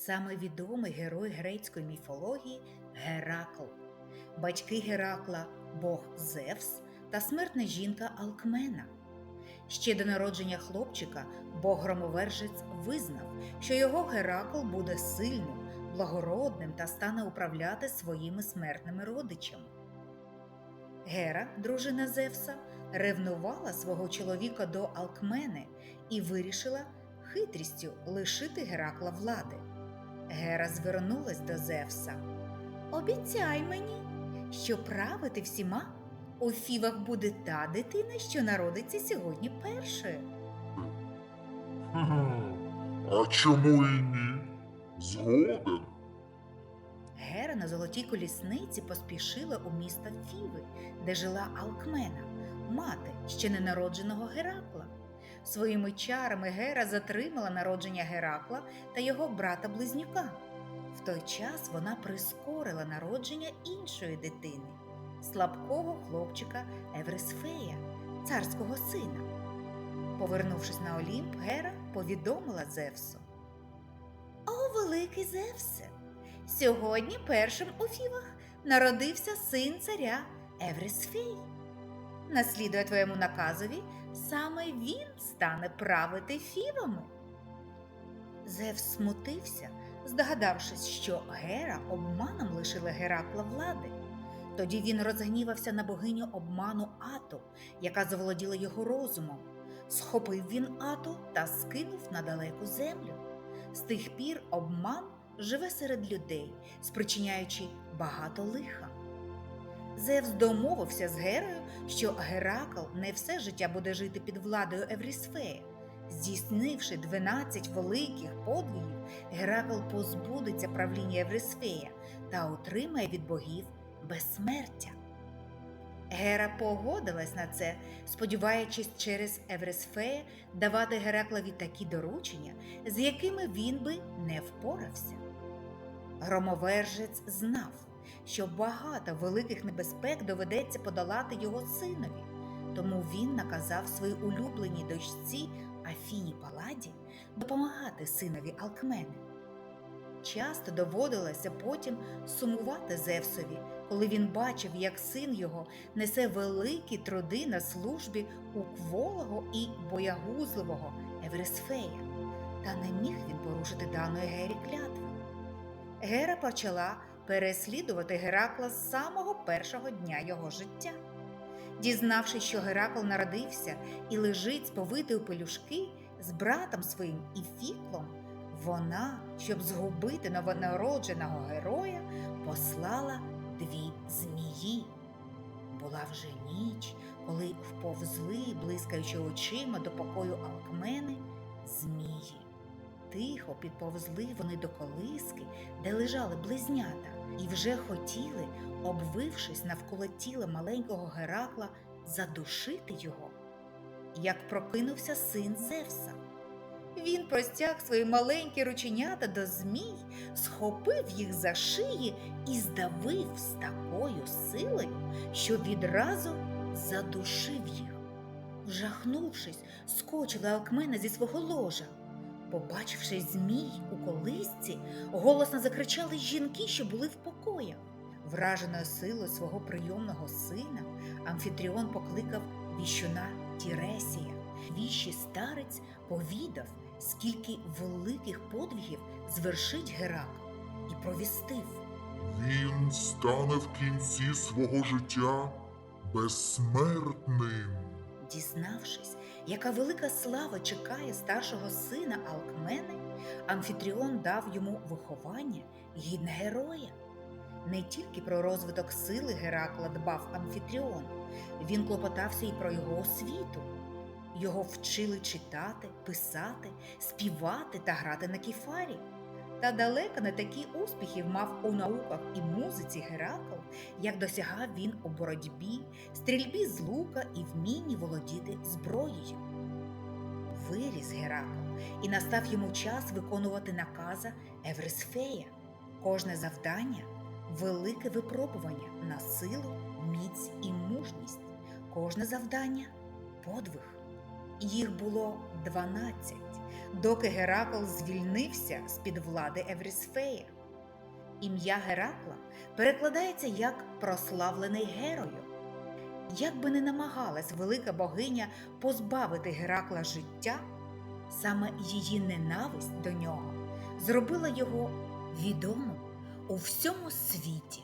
саме відомий герой грецької міфології Геракл. Батьки Геракла Бог Зевс та смертна жінка Алкмена. Ще до народження хлопчика Бог громовержець визнав, що його Геракл буде сильним, благородним та стане управляти своїми смертними родичами. Гера, дружина Зевса, ревнувала свого чоловіка до Алкмени і вирішила хитрістю лишити Геракла влади. Гера звернулась до Зевса. Обіцяй мені, що правити всіма у фівах буде та дитина, що народиться сьогодні першою. А чому і ні? Згоден. Гера на золотій колісниці поспішила у місто Фіви, де жила Алкмена, мати ще ненародженого Геракла. Своїми чарами Гера затримала народження Геракла та його брата-близнюка. В той час вона прискорила народження іншої дитини, слабкого хлопчика Еврисфея, царського сина. Повернувшись на Олімп, Гера повідомила Зевсу. О, великий Зевсе! Сьогодні першим у Фівах народився син царя Еврисфей. Наслідує твоєму наказові, саме він стане правити фівами. Зевс смутився, здогадавшись, що Гера обманом лишила Геракла влади. Тоді він розгнівався на богиню обману Ату, яка заволоділа його розумом. Схопив він Ату та скинув на далеку землю. З тих пір обман живе серед людей, спричиняючи багато лиха. Зевс домовився з Герою, що Геракл не все життя буде жити під владою Еврісфея. Здійснивши 12 великих подвигів, Геракл позбудеться правління Еврисфея та отримає від богів безсмертя. Гера погодилась на це, сподіваючись через Еврисфея давати Гераклові такі доручення, з якими він би не впорався. Громовержець знав, що багато великих небезпек доведеться подолати його синові, тому він наказав своїй улюбленій дочці Афіні Паладі допомагати синові Алкмени. Часто доводилося потім сумувати Зевсові, коли він бачив, як син його несе великі труди на службі у кволого і боягузливого Еврисфея, та не міг він порушити даної Гері клятви. Гера почала переслідувати Геракла з самого першого дня його життя. Дізнавшись, що Геракл народився і лежить сповитий у пелюшки з братом своїм Іфіклом, вона, щоб згубити новонародженого героя, послала дві змії. Була вже ніч, коли вповзли, блискаючи очима до покою Алкмени, змії. Тихо підповзли вони до колиски, де лежали близнята, і вже хотіли, обвившись навколо тіла маленького Геракла, задушити його. Як прокинувся син Зевса. Він простяг свої маленькі рученята до змій, схопив їх за шиї і здавив з такою силою, що відразу задушив їх. Вжахнувшись, скочила Алкмена зі свого ложа. Побачивши змій у колисці, голосно закричали жінки, що були в покоях. Враженою силою свого прийомного сина, Амфітріон покликав віщуна Тіресія. Віщий старець повідав, скільки великих подвигів звершить Геракл, і провістив. Він стане в кінці свого життя безсмертним. Дізнавшись, яка велика слава чекає старшого сина Алкмени, Амфітріон дав йому виховання гідне героя. Не тільки про розвиток сили Геракла дбав Амфітріон, він клопотався і про його освіту. Його вчили читати, писати, співати та грати на кіфарі. Та далеко не такі успіхи мав у науках і музиці Геракл, як досягав він у боротьбі, стрільбі з лука і вмінні володіти зброєю. Виріс Геракл, і настав йому час виконувати наказа Еврисфея. Кожне завдання велике випробування на силу, міць і мужність. Кожне завдання подвиг. Їх було дванадцять. Доки Геракл звільнився з-під влади Еврісфея. Ім'я Геракла перекладається як прославлений герою. Як би не намагалась велика богиня позбавити Геракла життя, саме її ненависть до нього зробила його відомим у всьому світі.